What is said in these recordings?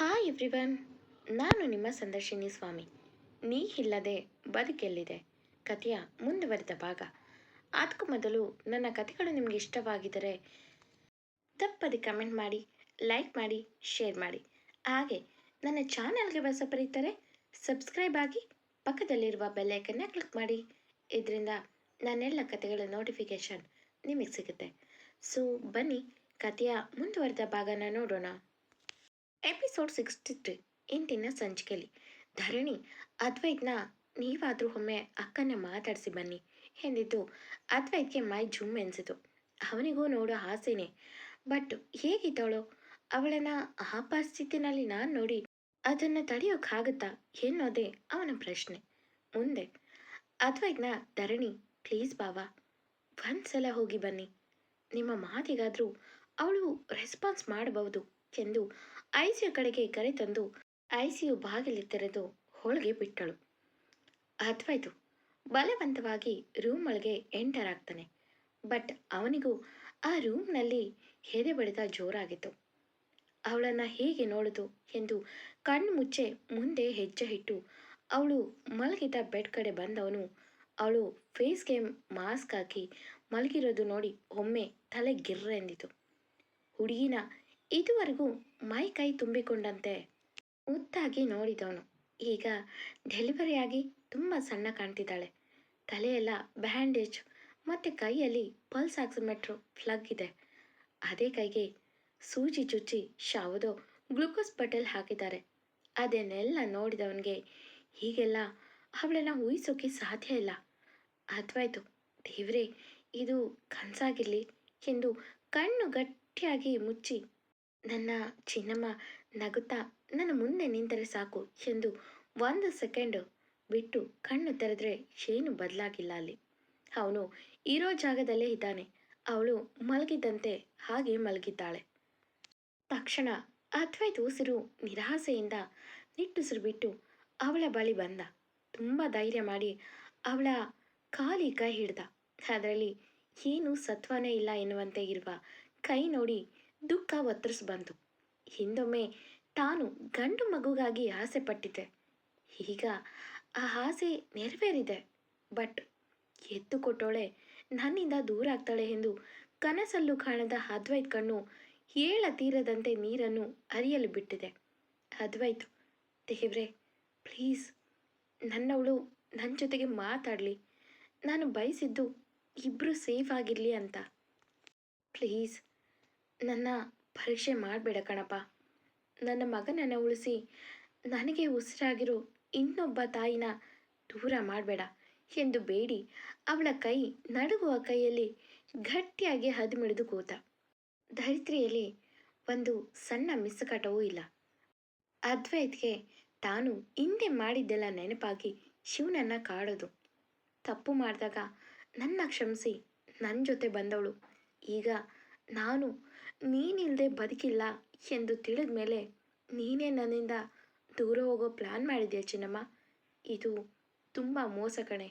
Hi everyone ನಾನು ನಿಮ್ಮ ಸಂದರ್ಶಿನಿ ಸ್ವಾಮಿ. ನೀ ಇಲ್ಲದೆ ಬದುಕೆಲ್ಲಿದೆ? ಕಥೆಯ ಮುಂದುವರೆದ ಭಾಗ. ಅದಕ್ಕೂ ಮೊದಲು ನನ್ನ ಕಥೆಗಳು ನಿಮಗೆ ಇಷ್ಟವಾಗಿದ್ದರೆ ತಪ್ಪದೆ ಕಮೆಂಟ್ ಮಾಡಿ, ಲೈಕ್ ಮಾಡಿ, ಶೇರ್ ಮಾಡಿ. ಹಾಗೆ ನನ್ನ ಚಾನಲ್ಗೆ ಹೊಸಬರಿದ್ದರೆ ಸಬ್ಸ್ಕ್ರೈಬ್ ಆಗಿ ಪಕ್ಕದಲ್ಲಿರುವ ಬೆಲ್ಲೈಕನ್ನ ಕ್ಲಿಕ್ ಮಾಡಿ. ಇದರಿಂದ ನನ್ನೆಲ್ಲ ಕಥೆಗಳ ನೋಟಿಫಿಕೇಶನ್ ನಿಮಗೆ ಸಿಗುತ್ತೆ. ಸೊ, ಬನ್ನಿ ಕಥೆಯ ಮುಂದುವರೆದ ಭಾಗನ ನೋಡೋಣ. ಎಪಿಸೋಡ್ ಸಿಕ್ಸ್ಟಿ ತ್ರೀ ಇಂದಿನ ಸಂಚಿಕೆಯಲ್ಲಿ ಧರಣಿ, ಅದ್ವೈತ್ನ ನೀವಾದರೂ ಒಮ್ಮೆ ಅಕ್ಕನ ಮಾತಾಡಿಸಿ ಬನ್ನಿ ಎಂದಿದ್ದು ಅದ್ವೈತ್ಗೆ ಮೈ ಜುಮ್ ಎನಿಸಿತು. ಅವನಿಗೂ ನೋಡೋ ಆಸೆನೇ. ಬಟ್ ಹೇಗಿದ್ದವಳು? ಅವಳನ್ನು ಆ ಪರಿಸ್ಥಿತಿನಲ್ಲಿ ನಾನು ನೋಡಿ ಅದನ್ನು ತಡೆಯೋಕ್ಕಾಗುತ್ತಾ ಎನ್ನೋದೇ ಅವನ ಪ್ರಶ್ನೆ. ಮುಂದೆ, ಅದ್ವೈತ್ನ ಧರಣಿ, ಪ್ಲೀಸ್ ಬಾವಾ, ಒಂದ್ಸಲ ಹೋಗಿ ಬನ್ನಿ. ನಿಮ್ಮ ಮಾತಿಗಾದರೂ ಅವಳು ರೆಸ್ಪಾನ್ಸ್ ಮಾಡಬಹುದು ಎಂದು ಐ ಸಿ ಯು ಕಡೆಗೆ ಕರೆತಂದು ಐ ಸಿ ಯು ಬಾಗಿಲು ತೆರೆದು ಹೋಳಿಗೆ ಬಿಟ್ಟಳು. ಅದ್ವೈತು ಬಲವಂತವಾಗಿ ರೂಮ್ ಒಳಗೆ ಎಂಟರ್ ಆಗ್ತಾನೆ. ಬಟ್ ಅವನಿಗೂ ಆ ರೂಮ್ನಲ್ಲಿ ಹೆದೆ ಬಡಿತ ಜೋರಾಗಿತ್ತು. ಅವಳನ್ನು ಹೇಗೆ ನೋಡುದು ಎಂದು ಕಣ್ಣು ಮುಚ್ಚೆ ಮುಂದೆ ಹೆಜ್ಜೆ ಇಟ್ಟು ಅವಳು ಮಲಗಿದ ಬೆಡ್ ಕಡೆ ಬಂದವನು ಅವಳು ಫೇಸ್ಗೆ ಮಾಸ್ಕ್ ಹಾಕಿ ಮಲಗಿರೋದು ನೋಡಿ ಒಮ್ಮೆ ತಲೆ ಗಿರ್ರೆಂದಿತು. ಹುಡುಗಿನ ಇದುವರೆಗೂ ಮೈ ಕೈ ತುಂಬಿಕೊಂಡಂತೆ ಮುದ್ದಾಗಿ ನೋಡಿದವನು. ಈಗ ಡೆಲಿವರಿಯಾಗಿ ತುಂಬ ಸಣ್ಣ ಕಾಣ್ತಿದ್ದಾಳೆ. ತಲೆಯೆಲ್ಲ ಬ್ಯಾಂಡೇಜ್, ಮತ್ತು ಕೈಯಲ್ಲಿ ಪಲ್ಸ್ ಆಕ್ಸಿಮೆಟ್ರು ಪ್ಲಗ್ ಇದೆ. ಅದೇ ಕೈಗೆ ಸೂಜಿ ಚುಚ್ಚಿ ಶಾವುದೋ ಗ್ಲುಕೋಸ್ ಬಟಲ್ ಹಾಕಿದ್ದಾರೆ. ಅದನ್ನೆಲ್ಲ ನೋಡಿದವನಿಗೆ ಹೀಗೆಲ್ಲ ಅವಳನ್ನು ಊಹಿಸೋಕೆ ಸಾಧ್ಯ ಇಲ್ಲ. ಅದ್ವಾಯ್ತು, ದೇವ್ರೆ, ಇದು ಕನಸಾಗಿರಲಿ ಎಂದು ಕಣ್ಣು ಗಟ್ಟಿಯಾಗಿ ಮುಚ್ಚಿ ನನ್ನ ಚಿನ್ನಮ್ಮ ನಗುತ್ತಾ, ನನ್ನ ಮುಂದೆ ನಿಂತರೆ ಸಾಕು ಎಂದು ಒಂದು ಸೆಕೆಂಡ್ ಬಿಟ್ಟು ಕಣ್ಣು ತೆರೆದ್ರೆ ಏನು ಬದಲಾಗಿಲ್ಲ ಅಲ್ಲಿ. ಅವನು ಇರೋ ಜಾಗದಲ್ಲೇ ಇದ್ದಾನೆ. ಅವಳು ಮಲಗಿದ್ದಂತೆ ಹಾಗೆ ಮಲಗಿದ್ದಾಳೆ. ತಕ್ಷಣ ಅದ್ವೈತ್ ಉಸಿರು ನಿರಾಸೆಯಿಂದ ನಿಟ್ಟುಸಿರು ಬಿಟ್ಟು ಅವಳ ಬಳಿ ಬಂದ. ತುಂಬ ಧೈರ್ಯ ಮಾಡಿ ಅವಳ ಕಾಲಿ ಕೈ ಹಿಡ್ದ. ಅದರಲ್ಲಿ ಏನು ಸತ್ವನೇ ಇಲ್ಲ ಎನ್ನುವಂತೆ ಇರುವ ಕೈ ನೋಡಿ ದುಃಖ ಒತ್ತರಿಸಿ ಬಂತು ಹಿಂದೊಮ್ಮೆ ತಾನು ಗಂಡು ಮಗುಗಾಗಿ ಆಸೆ ಪಟ್ಟಿದ್ದೆ. ಈಗ ಆ ಆಸೆ ನೆರವೇರಿದೆ. ಬಟ್ ಎತ್ತು ಕೊಟ್ಟೋಳೆ ನನ್ನಿಂದ ದೂರ ಆಗ್ತಾಳೆ ಎಂದು ಕನಸಲ್ಲೂ ಕಾಣದ ಅದ್ವೈತ್ ಕಣ್ಣು ಏಳ ತೀರದಂತೆ ನೀರನ್ನು ಅರಿಯಲು ಬಿಟ್ಟಿದೆ. ಅದ್ವೈತ್, ದೇವ್ರೆ, ಪ್ಲೀಸ್, ನನ್ನವಳು ನನ್ನ ಜೊತೆಗೆ ಮಾತಾಡಲಿ. ನಾನು ಬಯಸಿದ್ದು ಇಬ್ಬರು ಸೇಫ್ ಆಗಿರಲಿ ಅಂತ. ಪ್ಲೀಸ್. ನನ್ನ ಪರೀಕ್ಷೆ ಮಾಡಬೇಡ ಕಣಪ್ಪ. ನನ್ನ ಮಗನನ್ನು ಉಳಿಸಿ ನನಗೆ ಉಸಿರಾಗಿರೋ ಇನ್ನೊಬ್ಬ ತಾಯಿನ ದೂರ ಮಾಡಬೇಡ ಎಂದು ಬೇಡಿ. ಅವಳ ಕೈ ನಡುಗುವ ಕೈಯಲ್ಲಿ ಗಟ್ಟಿಯಾಗಿ ಹದಿಮಿಡಿದು ಕೂತ. ಧರಿತ್ರಿಯಲ್ಲಿ ಒಂದು ಸಣ್ಣ ಮಿಸ್ಕಟವೂ ಇಲ್ಲ. ಅದ್ವೈತ್ಗೆ ತಾನು ಹಿಂದೆ ಮಾಡಿದ್ದೆಲ್ಲ ನೆನಪಾಗಿ ಶಿವನನ್ನ ಕಾಡೋದು. ತಪ್ಪು ಮಾಡಿದಾಗ ನನ್ನ ಕ್ಷಮಿಸಿ ನನ್ನ ಜೊತೆ ಬಂದವಳು. ಈಗ ನಾನು ನೀನಿಲ್ಲದೆ ಬದುಕಿಲ್ಲ ಎಂದು ತಿಳಿದ ಮೇಲೆ, ನೀನೇ ನನ್ನಿಂದ ದೂರ ಹೋಗೋ ಪ್ಲಾನ್ ಮಾಡಿದ್ಯಾ ಚಿನ್ನಮ್ಮ? ಇದು ತುಂಬ ಮೋಸ ಕಣೆ.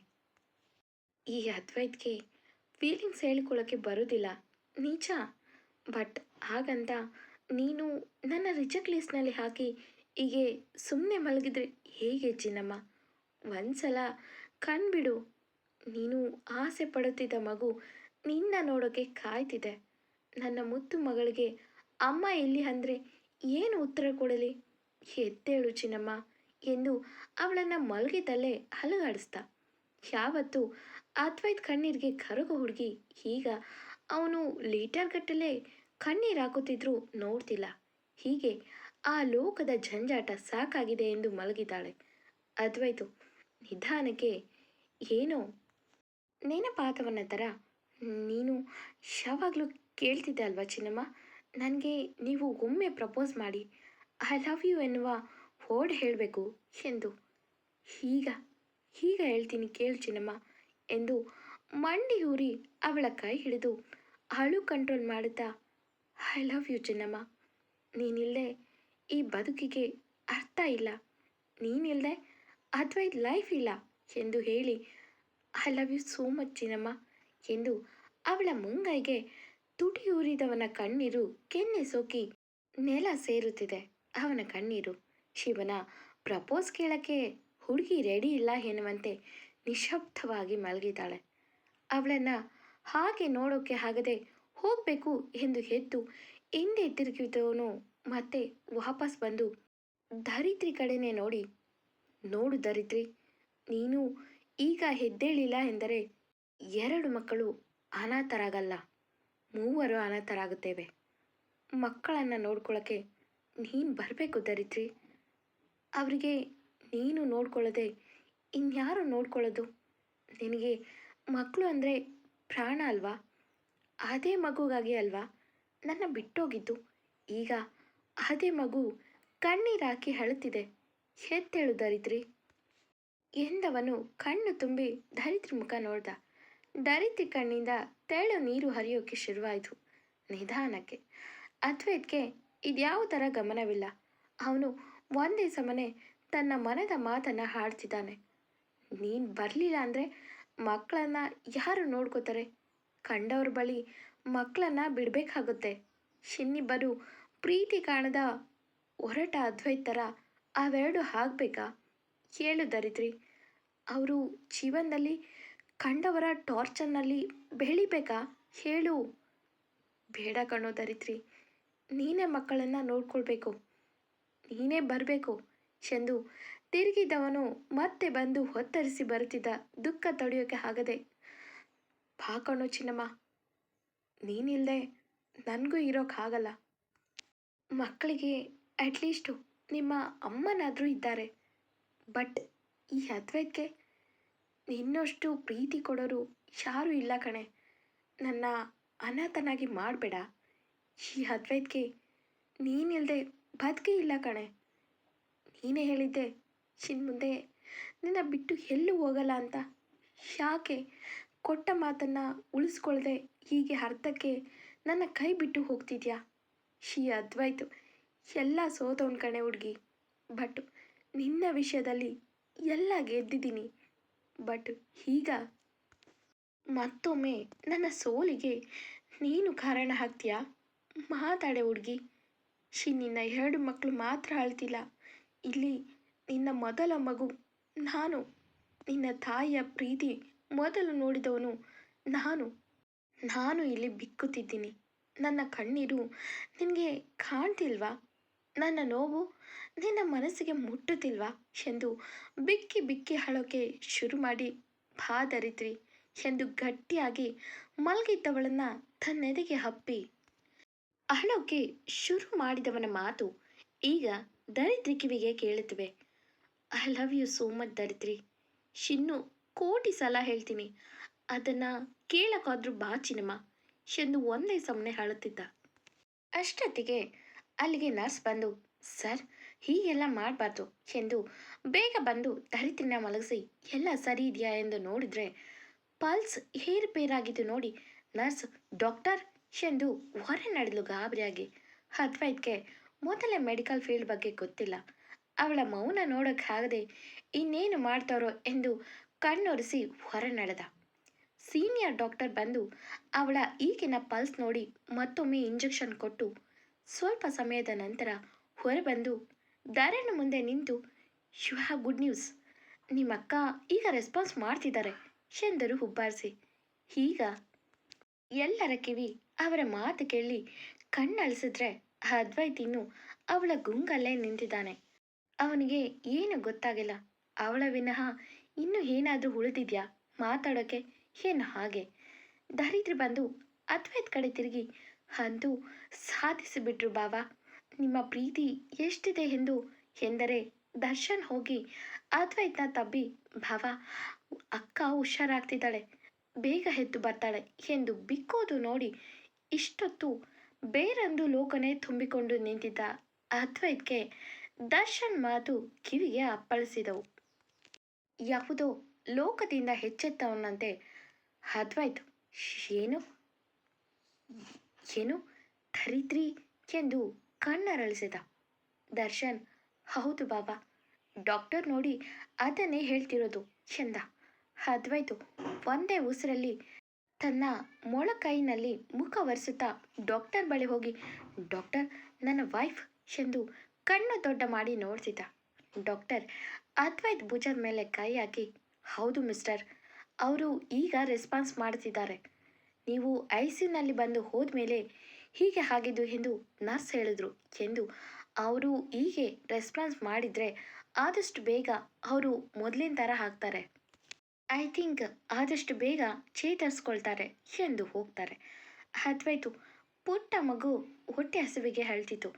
ಈ ಅದ್ವೈತ್ಗೆ ಫೀಲಿಂಗ್ಸ್ ಹೇಳ್ಕೊಳ್ಳೋಕ್ಕೆ ಬರೋದಿಲ್ಲ. ನಿಜ ಬಟ್ ಹಾಗಂತ ನೀನು ನನ್ನ ರಿಜೆಕ್ಟ್ ಲಿಸ್ಟ್ನಲ್ಲಿ ಹಾಕಿ ಹೀಗೆ ಸುಮ್ಮನೆ ಮಲಗಿದ್ರೆ ಹೇಗೆ ಚಿನ್ನಮ್ಮ? ಒಂದ್ಸಲ ಕಣ್ಬಿಡು. ನೀನು ಆಸೆ ಪಡುತ್ತಿದ್ದ ಮಗು ನಿನ್ನ ನೋಡೋಕೆ ಕಾಯ್ತಿದೆ. ನನ್ನ ಮುತ್ತು ಮಗಳಿಗೆ, ಅಮ್ಮ ಎಲ್ಲಿ ಅಂದರೆ ಏನು ಉತ್ತರ ಕೊಡಲಿ? ಎದ್ದೇಳು ಚಿನ್ನಮ್ಮ ಎಂದು ಅವಳನ್ನು ಮಲಗಿದಲ್ಲೇ ಹಲಗಾಡಿಸ್ದ. ಯಾವತ್ತು ಅದ್ವೈತ್ ಕಣ್ಣೀರಿಗೆ ಕರಗು ಹುಡುಗಿ, ಈಗ ಅವನು ಲೀಟರ್ಗಟ್ಟಲೆ ಕಣ್ಣೀರು ಹಾಕುತ್ತಿದ್ರು ನೋಡ್ತಿಲ್ಲ. ಹೀಗೆ ಆ ಲೋಕದ ಜಂಜಾಟ ಸಾಕಾಗಿದೆ ಎಂದು ಮಲಗಿದ್ದಾಳೆ. ಅದ್ವೈತು, ನಿಧಾನಕ್ಕೆ, ಏನೋ ನೆನಪಾತವನ್ನ ಥರ ನೀನು ಯಾವಾಗಲೂ ಕೇಳ್ತಿದ್ದೆ ಅಲ್ವಾ ಚಿನ್ನಮ್ಮ? ನನಗೆ ನೀವು ಒಮ್ಮೆ ಪ್ರಪೋಸ್ ಮಾಡಿ. ಐ ಲವ್ ಯು ಎನ್ನುವ ವರ್ಡ್ ಹೇಳಬೇಕು ಎಂದು. ಈಗ ಹೀಗ ಹೇಳ್ತೀನಿ ಕೇಳು ಚಿನ್ನಮ್ಮ ಎಂದು ಮಂಡಿಯೂರಿ ಅವಳ ಕೈ ಹಿಡಿದು ಅಳು ಕಂಟ್ರೋಲ್ ಮಾಡುತ್ತಾ ಐ ಲವ್ ಯು ಚಿನ್ನಮ್ಮ. ನೀನಿಲ್ಲದೆ ಈ ಬದುಕಿಗೆ ಅರ್ಥ ಇಲ್ಲ. ನೀನಿಲ್ಲದೆ ಅದ್ವೈತ್ ಲೈಫ್ ಇಲ್ಲ ಎಂದು ಹೇಳಿ I love you so much Chinnamma ಎಂದು ಅವಳ ಮುಂಗೈಗೆ ತುಟಿಯೂರಿದವನ ಕಣ್ಣೀರು ಕೆನ್ನೆ ಸೋಕಿ ನೆಲ ಸೇರುತ್ತಿದೆ. ಅವನ ಕಣ್ಣೀರು, ಶಿವನ, ಪ್ರಪೋಸ್ ಕೇಳಕ್ಕೆ ಹುಡುಗಿ ರೆಡಿ ಇಲ್ಲ ಎನ್ನುವಂತೆ ನಿಶಬ್ದವಾಗಿ ಮಲಗಿದ್ದಾಳೆ. ಅವಳನ್ನು ಹಾಗೆ ನೋಡೋಕೆ ಆಗದೆ ಹೋಗಬೇಕು ಎಂದು ಎದ್ದು ಹಿಂದೆ ತಿರುಗಿದವನು ಮತ್ತೆ ವಾಪಸ್ ಬಂದು ಧರಿತ್ರಿ ಕಡೆನೇ ನೋಡಿ. ನೋಡು ಧರಿತ್ರಿ ನೀನು ಈಗ ಹೆದ್ದೇಳಿಲ್ಲ ಎಂದರೆ ಎರಡು ಮಕ್ಕಳು ಅನಾಥರಾಗಲ್ಲ. ಮೂವರು ಅನಾಥರಾಗುತ್ತೇವೆ. ಮಕ್ಕಳನ್ನು ನೋಡ್ಕೊಳ್ಳೋಕ್ಕೆ ನೀನು ಬರಬೇಕು ಧರಿತ್ರಿ ಅವರಿಗೆ ನೀನು ನೋಡ್ಕೊಳ್ಳದೆ ಇನ್ಯಾರು ನೋಡ್ಕೊಳ್ಳೋದು? ನಿನಗೆ ಮಕ್ಕಳು ಅಂದರೆ ಪ್ರಾಣ ಅಲ್ವಾ? ಅದೇ ಮಗುಗಾಗಿ ಅಲ್ವಾ? ನನ್ನ ಬಿಟ್ಟೋಗಿದ್ದು. ಈಗ ಅದೇ ಮಗು ಕಣ್ಣೀರಾಕಿ ಅಳುತ್ತಿದೆ. ಎತ್ತೇಳು ಧರಿತ್ರಿ ಎಂದವನು ಕಣ್ಣು ತುಂಬಿ ಧರಿತ್ರಿ ಮುಖ ನೋಡ್ದ. ಧರಿತ್ರಿ ಕಣ್ಣಿಂದ ತೆಳು ನೀರು ಹರಿಯೋಕೆ ಶುರುವಾಯಿತು. ನಿಧಾನಕ್ಕೆ. ಅದ್ವೈತ್ಗೆ ಇದ್ಯಾವ ಥರ ಗಮನವಿಲ್ಲ. ಅವನು ಒಂದೇ ಸಮನೆ ತನ್ನ ಮನದ ಮಾತನ್ನು ಹಾಡ್ತಿದ್ದಾನೆ. ನೀನು ಬರಲಿಲ್ಲ ಅಂದರೆ ಮಕ್ಕಳನ್ನ ಯಾರು ನೋಡ್ಕೋತಾರೆ? ಕಂಡವ್ರ ಬಳಿ ಮಕ್ಕಳನ್ನ ಬಿಡಬೇಕಾಗುತ್ತೆ. ಇನ್ನಿಬ್ಬರು ಪ್ರೀತಿ ಕಾಣದ ಹೊರಟ ಅದ್ವೈತ್ ಥರ ಅವೆರಡು ಆಗಬೇಕಾ ಕೇಳು ದರಿದ್ರಿ. ಅವರು ಜೀವನದಲ್ಲಿ ಕಂಡವರ ಟಾರ್ಚರ್ನಲ್ಲಿ ಬೆಳಿಬೇಕಾ ಹೇಳು. ಬೇಡ ಕಣೋ ದರಿತ್ರಿ ನೀನೇ ಮಕ್ಕಳನ್ನು ನೋಡ್ಕೊಳ್ಬೇಕು. ನೀನೇ ಬರಬೇಕು. ಎಂದು ತಿರುಗಿದವನು ಮತ್ತೆ ಬಂದು ಹೊತ್ತರಿಸಿ ಬರುತ್ತಿದ್ದ ದುಃಖ ತಡೆಯೋಕೆ ಆಗದೆ. ಬಾ ಕಣೋ ಚಿನ್ನಮ್ಮ. ನೀನಿಲ್ಲದೆ ನನಗೂ ಇರೋಕ್ಕಾಗಲ್ಲ ಮಕ್ಕಳಿಗೆ ಅಟ್ಲೀಸ್ಟು ನಿಮ್ಮ ಅಮ್ಮನಾದರೂ ಇದ್ದಾರೆ. ಬಟ್ ಈ ಅದ್ವೈತ್ಗೆ ನಿನ್ನಷ್ಟು ಪ್ರೀತಿ ಕೊಡೋರು ಯಾರೂ ಇಲ್ಲ ಕಣೆ. ನನ್ನ ಅನಾಥನಾಗಿ ಮಾಡಬೇಡ. ಈ ಅದ್ವೈತ್ಗೆ ನೀನಿಲ್ಲದೆ ಬದುಕೇ ಇಲ್ಲ ಕಣೆ. ನೀನೇ ಹೇಳಿದ್ದೆ ಇನ್ನು ಮುಂದೆ ನಿನ್ನ ಬಿಟ್ಟು ಎಲ್ಲೂ ಹೋಗಲ್ಲ ಅಂತ. ಯಾಕೆ? ಕೊಟ್ಟ ಮಾತನ್ನು ಉಳಿಸ್ಕೊಳ್ಳದೆ ಹೀಗೆ ಅರ್ಥಕ್ಕೆ ನನ್ನ ಕೈ ಬಿಟ್ಟು ಹೋಗ್ತಿದ್ಯಾ? ಈ ಅದ್ವೈತು ಎಲ್ಲ ಸೋತವನ್ ಕಣೆ ಹುಡುಗಿ. ಬಟ್ ನಿನ್ನ ವಿಷಯದಲ್ಲಿ ಎಲ್ಲ ಗೆದ್ದಿದ್ದೀನಿ. ಬಟ್ ಈಗ ಮತ್ತೊಮ್ಮೆ ನನ್ನ ಸೋಲಿಗೆ ನೀನು ಕಾರಣ ಆಗ್ತೀಯಾ? ಮಾತಾಡೆ ಹುಡುಗಿ. ಶಿ ನಿನ್ನ ಎರಡು ಮಕ್ಕಳು ಮಾತ್ರ ಅಳ್ತಿಲ್ಲ. ಇಲ್ಲಿ ನಿನ್ನ ಮೊದಲ ಮಗು, ನಾನು. ನಿನ್ನ ತಾಯಿಯ ಪ್ರೀತಿ ಮೊದಲು ನೋಡಿದವನು ನಾನು. ನಾನು ಇಲ್ಲಿ ಬಿಕ್ಕುತ್ತಿದ್ದೀನಿ. ನನ್ನ ಕಣ್ಣೀರು ನಿನಗೆ ಕಾಣ್ತಿಲ್ವಾ? ನನ್ನ ನೋವು ನಿನ್ನ ಮನಸ್ಸಿಗೆ ಮುಟ್ಟುತ್ತಿಲ್ವಾ ಎಂದು ಬಿಕ್ಕಿ ಬಿಕ್ಕಿ ಅಳೋಕೆ ಶುರು ಮಾಡಿ, ಬಾದರಿದ್ರಿ ಎಂದು ಗಟ್ಟಿಯಾಗಿ ಮಲಗಿದ್ದವಳನ್ನು ತನ್ನೆದೆಗೆ ಹಪ್ಪಿ ಅಳೋಕೆ ಶುರು ಮಾಡಿದವನ ಮಾತು ಈಗ ದರಿದ್ರಿ ಕಿವಿಗೆ ಕೇಳುತ್ತವೆ. I love you so much ದರಿದ್ರಿ. ಶಿನ್ನು ಕೋಟಿ ಸಲ ಹೇಳ್ತೀನಿ, ಅದನ್ನು ಕೇಳೋಕ್ಕಾದ್ರೂ ಬಾ ಚಿನಮ್ಮ ಎಂದು ಒಂದೇ ಸಮನೆ ಹಾಳುತ್ತಿದ್ದ. ಅಷ್ಟೊತ್ತಿಗೆ ಅಲ್ಲಿಗೆ ನರ್ಸ್ ಬಂದು, ಸರ್, ಹೀಗೆಲ್ಲ ಮಾಡಬಾರ್ದು ಎಂದು ಬೇಗ ಬಂದು ಧರಿತ್ರಿನ ಮಲಗಿಸಿ, ಎಲ್ಲ ಸರಿ ಇದೆಯಾ? ಎಂದು ನೋಡಿದರೆ ಪಲ್ಸ್ ಏರುಪೇರಾಗಿದ್ದು ನೋಡಿ ನರ್ಸ್, ಡಾಕ್ಟರ್? ಎಂದು ಹೊರ ನಡೆದು ಗಾಬರಿಯಾಗಿ, ಅದ್ವೈತ್ಗೆ ಮೊದಲೇ ಮೆಡಿಕಲ್ ಫೀಲ್ಡ್ ಬಗ್ಗೆ ಗೊತ್ತಿಲ್ಲ. ಅವಳ ಮೌನ ನೋಡೋಕ್ಕಾಗದೆ ಇನ್ನೇನು ಮಾಡ್ತಾರೋ ಎಂದು ಕಣ್ಣೊರೆಸಿ ಹೊರ ನಡೆದ. ಸೀನಿಯರ್ ಡಾಕ್ಟರ್ ಬಂದು ಅವಳ ಈಗಿನ ಪಲ್ಸ್ ನೋಡಿ ಮತ್ತೊಮ್ಮೆ ಇಂಜೆಕ್ಷನ್ ಕೊಟ್ಟು ಸ್ವಲ್ಪ ಸಮಯದ ನಂತರ ಹೊರಬಂದು ಧರಣ ಮುಂದೆ ನಿಂತು ಯು ಹ್ಯಾವ್ ಗುಡ್ ನ್ಯೂಸ್ ನಿಮ್ಮಕ್ಕ ಈಗ ರೆಸ್ಪಾನ್ಸ್ ಮಾಡ್ತಿದ್ದಾರೆ. ಎಂದರು ಹುಬ್ಬಾರಿಸಿ. ಈಗ? ಎಲ್ಲರ ಕಿವಿ ಅವರ ಮಾತು ಕೇಳಿ ಕಣ್ಣಳಿಸಿದ್ರೆ ಅದ್ವೈತಿನೂ ಅವಳ ಗುಂಗಲ್ಲೇ ನಿಂತಿದ್ದಾನೆ. ಅವನಿಗೆ ಏನು ಗೊತ್ತಾಗಿಲ್ಲ. ಅವಳ ವಿನಃ ಇನ್ನೂ ಏನಾದರೂ ಉಳಿದಿದ್ಯಾ? ಮಾತಾಡೋಕ್ಕೆ ಏನು ಹಾಗೆ? ಧರಿತ್ರಿ ಬಂದು ಅದ್ವೈತ್ ಕಡೆ ತಿರುಗಿ ಅಂತೂ ಸಾಧಿಸಿಬಿಟ್ರು ಬಾವ. ನಿಮ್ಮ ಪ್ರೀತಿ ಎಷ್ಟಿದೆ ಎಂದು ಎಂದರೆ ದರ್ಶನ್ ಹೋಗಿ ಅದ್ವೈತ್ನ ತಬ್ಬಿ ಭಾವ ಅಕ್ಕ ಹುಷಾರಾಗ್ತಿದ್ದಾಳೆ, ಬೇಗ ಎದ್ದು ಬರ್ತಾಳೆ ಎಂದು ಬಿಕ್ಕೋದು ನೋಡಿ ಇಷ್ಟೊತ್ತು ಬೇರೊಂದು ಲೋಕನೇ ತುಂಬಿಕೊಂಡು ನಿಂತಿದ್ದ ಅದ್ವೈತ್ಗೆ ದರ್ಶನ್ ಮಾತು ಕಿವಿಗೆ ಅಪ್ಪಳಿಸಿದವು. ಯಾವುದೋ ಲೋಕದಿಂದ ಹೆಚ್ಚೆತ್ತವನಂತೆ ಅದ್ವೈತ್. ಏನು? ಏನು? ಧರಿತ್ರಿ ಎಂದು ಕಣ್ಣರಳಿಸಿದ. ದರ್ಶನ್, ಹೌದು ಬಾಬಾ. ಡಾಕ್ಟರ್ ನೋಡಿ ಅದನ್ನೇ ಹೇಳ್ತಿರೋದು ಎಂದ ಅದ್ವೈತು ಒಂದೇ ಉಸಿರಲ್ಲಿ ತನ್ನ ಮೊಳಕೈನಲ್ಲಿ ಮುಖ ಒರೆಸುತ್ತಾ ಡಾಕ್ಟರ್ ಬಳಿ ಹೋಗಿ, ಡಾಕ್ಟರ್, ನನ್ನ ವೈಫ್ ಎಂದು ಕಣ್ಣು ದೊಡ್ಡ ಮಾಡಿ ನೋಡ್ತಿದ್ದ ಡಾಕ್ಟರ್ ಅದ್ವೈತ್ ಭುಜದ ಮೇಲೆ ಕೈ ಹಾಕಿ, ಹೌದು ಮಿಸ್ಟರ್, ಅವರು ಈಗ ರೆಸ್ಪಾನ್ಸ್ ಮಾಡ್ತಿದ್ದಾರೆ. ನೀವು ಐ ಬಂದು ಬಂದು ಹೋದ್ಮೇಲೆ ಹೀಗೆ ಆಗಿದ್ದು ಎಂದು ನರ್ಸ್ ಹೇಳಿದ್ರು ಎಂದು ಅವರು ಹೀಗೆ ರೆಸ್ಪಾನ್ಸ್ ಮಾಡಿದರೆ ಆದಷ್ಟು ಬೇಗ ಅವರು ಮೊದಲಿನ ಥರ ಹಾಕ್ತಾರೆ ಐ ಥಿಂಕ್ ಆದಷ್ಟು ಬೇಗ ಚೇತರಿಸ್ಕೊಳ್ತಾರೆ ಎಂದು ಹೋಗ್ತಾರೆ. ಅದ್ವೈತು, ಪುಟ್ಟ ಮಗು ಹೊಟ್ಟೆ ಹಸುವಿಗೆ ಹೇಳ್ತಿತ್ತು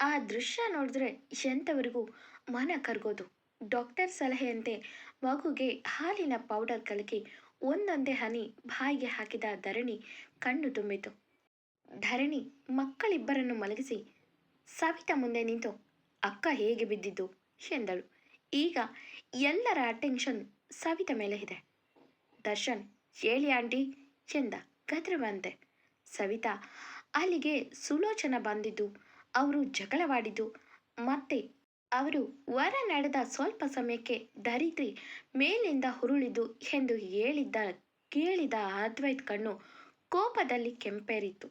ಆ ದೃಶ್ಯ ನೋಡಿದ್ರೆ ಎಂಥವರಿಗೂ ಮನ ಕರ್ಗೋದು. ಡಾಕ್ಟರ್ ಸಲಹೆಯಂತೆ ಮಗುಗೆ ಹಾಲಿನ ಪೌಡರ್ ಕಲಕಿ ಒಂದೊಂದೇ ಹನಿ ಬಾಯಿಗೆ ಹಾಕಿದ ಧರಣಿ ಕಣ್ಣು ತುಂಬಿತು. ಧರಣಿ ಮಕ್ಕಳಿಬ್ಬರನ್ನು ಮಲಗಿಸಿ, ಸವಿತಾ ಮುಂದೆ ನಿಂತು, ಅಕ್ಕ ಹೇಗೆ ಬಿದ್ದಿದ್ದು? ಎಂದಳು. ಈಗ ಎಲ್ಲರ ಅಟೆನ್ಷನ್ ಸವಿತ ಮೇಲೆ ಇದೆ. ದರ್ಶನ್, ಹೇಳಿ ಆಂಟಿ, ಎಂದ ಗದ್ರವಂತೆ. ಸವಿತಾ ಅಲ್ಲಿಗೆ ಸುಲೋಚನ ಬಂದಿದ್ದು, ಅವರು ಜಗಳವಾಡಿದ್ದು, ಮತ್ತೆ ಅವರು ವರ ನಡೆದ ಸ್ವಲ್ಪ ಸಮಯಕ್ಕೆ ಧರಿತ್ರಿ ಮೇಲಿಂದ ಹುರುಳಿದು ಎಂದು ಹೇಳಿದ್ದ, ಕೇಳಿದ ಅದ್ವೈತ್ ಕಣ್ಣು ಕೋಪದಲ್ಲಿ ಕೆಂಪೇರಿತು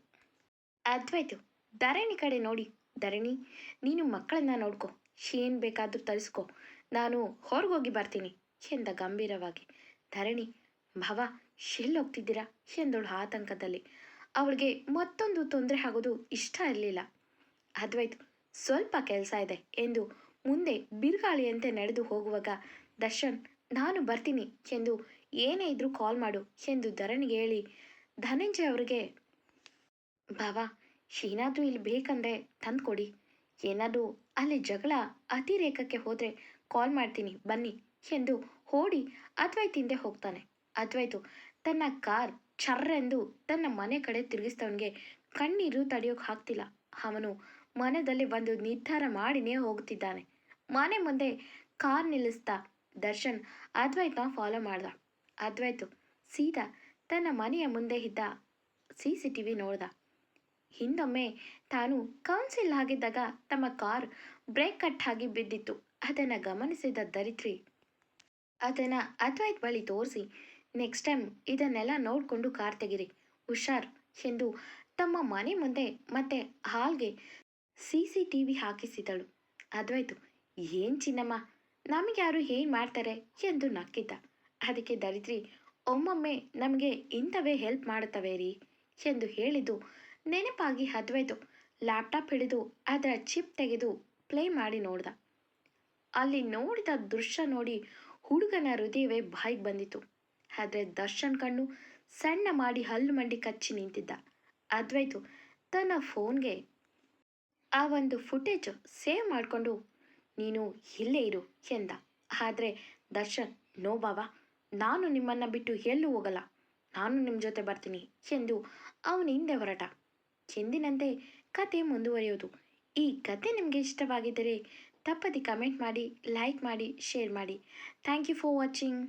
ಅದ್ವೈತ್, ಧರಣಿ ಕಡೆ ನೋಡಿ. ಧರಣಿ, ನೀನು ಮಕ್ಕಳನ್ನ ನೋಡ್ಕೊ. ಏನು ಬೇಕಾದರೂ ತರಿಸ್ಕೊ. ನಾನು ಹೊರಗೋಗಿ ಬರ್ತೀನಿ, ಎಂದ ಗಂಭೀರವಾಗಿ. ಧರಣಿ, ಭವ, ಎಲ್ಲೋಗ್ತಿದ್ದೀರಾ? ಎಂದಳು ಆತಂಕದಲ್ಲಿ. ಅವಳಿಗೆ ಮತ್ತೊಂದು ತೊಂದರೆ ಆಗೋದು ಇಷ್ಟ ಇರಲಿಲ್ಲ. ಅದ್ವೈತ್, ಸ್ವಲ್ಪ ಕೆಲಸ ಇದೆ, ಎಂದು ಮುಂದೆ ಬಿರುಗಾಳಿಯಂತೆ ನಡೆದು ಹೋಗುವಾಗ, ದರ್ಶನ್, ನಾನು ಬರ್ತೀನಿ ಎಂದು ಏನೇ ಇದ್ರೂ ಕಾಲ್ ಮಾಡು ಎಂದು ಧರಣಿಗೆ ಹೇಳಿ, ಧನಂಜಯ ಅವರಿಗೆ, ಬಾವಾ ಏನಾದರೂ ಇಲ್ಲಿ ಬೇಕಂದ್ರೆ ತಂದ್ಕೊಡಿ. ಏನಾದರೂ ಅಲ್ಲಿ ಜಗಳ ಅತಿರೇಕಕ್ಕೆ ಹೋದರೆ ಕಾಲ್ ಮಾಡ್ತೀನಿ, ಬನ್ನಿ ಎಂದು ಓಡಿ ಅದ್ವೈತ್ ಹಿಂದೆ ಹೋಗ್ತಾನೆ. ಅದ್ವೈತು ತನ್ನ ಕಾರ್ ಚರ್ರೆಂದು ತನ್ನ ಮನೆ ಕಡೆ ತಿರುಗಿಸ್ತವನಿಗೆ ಕಣ್ಣೀರು ತಡೆಯೋಕೆ ಆಗ್ತಿಲ್ಲ. ಅವನು ಮನದಲ್ಲಿ ಒಂದು ನಿರ್ಧಾರ ಮಾಡಿನೇ ಹೋಗ್ತಿದ್ದಾನೆ ಮನೆ ಮುಂದೆ ಕಾರ್ ನಿಲ್ಲಿಸ್ತಾ ದರ್ಶನ್ ಅದ್ವೈತ ಫಾಲೋ ಮಾಡ್ದ. ಅದ್ವೈತು ಸೀದಾ ತನ್ನ ಮನೆಯ ಮುಂದೆ ಇದ್ದ ಸಿ ಸಿ ಟಿ ವಿ ನೋಡ್ದ. ಹಿಂದೊಮ್ಮೆ ತಾನು ಕೌನ್ಸಿಲ್ ಆಗಿದ್ದಾಗ ತಮ್ಮ ಕಾರ್ ಬ್ರೇಕ್ ಕಟ್ ಆಗಿ ಬಿದ್ದಿತ್ತು. ಅದನ್ನು ಗಮನಿಸಿದ ದರಿತ್ರಿ ಅದನ್ನು ಅದ್ವೈತ್ ಬಳಿ ತೋರಿಸಿ ನೆಕ್ಸ್ಟ್ ಟೈಮ್ ಇದನ್ನೆಲ್ಲ ನೋಡಿಕೊಂಡು ಕಾರ್ ತೆಗಿರಿ, ಹುಷಾರ್ ಎಂದು ತಮ್ಮ ಮನೆ ಮುಂದೆ ಮತ್ತೆ ಹಾಲ್ಗೆ ಸಿ ಸಿ ಟಿ ವಿ ಹಾಕಿಸಿದಳು. ಅದ್ವೈತು ಏನು ಚಿನ್ನಮ್ಮ? ನಮಗೆ ಯಾರು ಏನು ಮಾಡ್ತಾರೆ ಎಂದು ನಕ್ಕಿದ್ದ. ಅದಕ್ಕೆ ದರಿದ್ರಿ, ಒಮ್ಮೊಮ್ಮೆ ನಮಗೆ ಇಂಥವೇ ಹೆಲ್ಪ್ ಮಾಡುತ್ತವೆ ರೀ ಎಂದು ಹೇಳಿದ್ದು. ನೆನಪಾಗಿ ಹದ್ವೆದು ಲ್ಯಾಪ್ಟಾಪ್ ಹಿಡಿದು ಅದರ ಚಿಪ್ ತೆಗೆದು ಪ್ಲೇ ಮಾಡಿ ನೋಡ್ದ. ಅಲ್ಲಿ ನೋಡಿದ ದೃಶ್ಯ ನೋಡಿ ಹುಡುಗನ ಹೃದಯವೇ ಬಾಯಿಗೆ ಬಂದಿತು ಆದರೆ ದರ್ಶನ್ ಕಣ್ಣು ಸಣ್ಣ ಮಾಡಿ ಹಲ್ಲು ಮಂಡಿ ಕಚ್ಚಿ ನಿಂತಿದ್ದ. ಅದ್ವೈತು ತನ್ನ ಫೋನ್ಗೆ ಆ ಒಂದು ಫುಟೇಜ್ ಸೇವ್ ಮಾಡಿಕೊಂಡು ನೀನು ಇಲ್ಲೇ ಇರು ಎಂದ. ಆದರೆ ದರ್ಶನ್, ನೋ ಬಾಬಾ, ನಾನು ನಿಮ್ಮನ್ನು ಬಿಟ್ಟು ಎಲ್ಲೂ ಹೋಗಲ್ಲ. ನಾನು ನಿಮ್ಮ ಜೊತೆ ಬರ್ತೀನಿ ಎಂದು ಅವನ ಹಿಂದೆ ಹೊರಟ. ಎಂದಿನಂತೆ ಕತೆ ಮುಂದುವರಿಯೋದು ಈ ಕತೆ ನಿಮಗೆ ಇಷ್ಟವಾಗಿದ್ದರೆ ತಪ್ಪದೆ ಕಮೆಂಟ್ ಮಾಡಿ ಲೈಕ್ ಮಾಡಿ ಶೇರ್ ಮಾಡಿ. Thank you for watching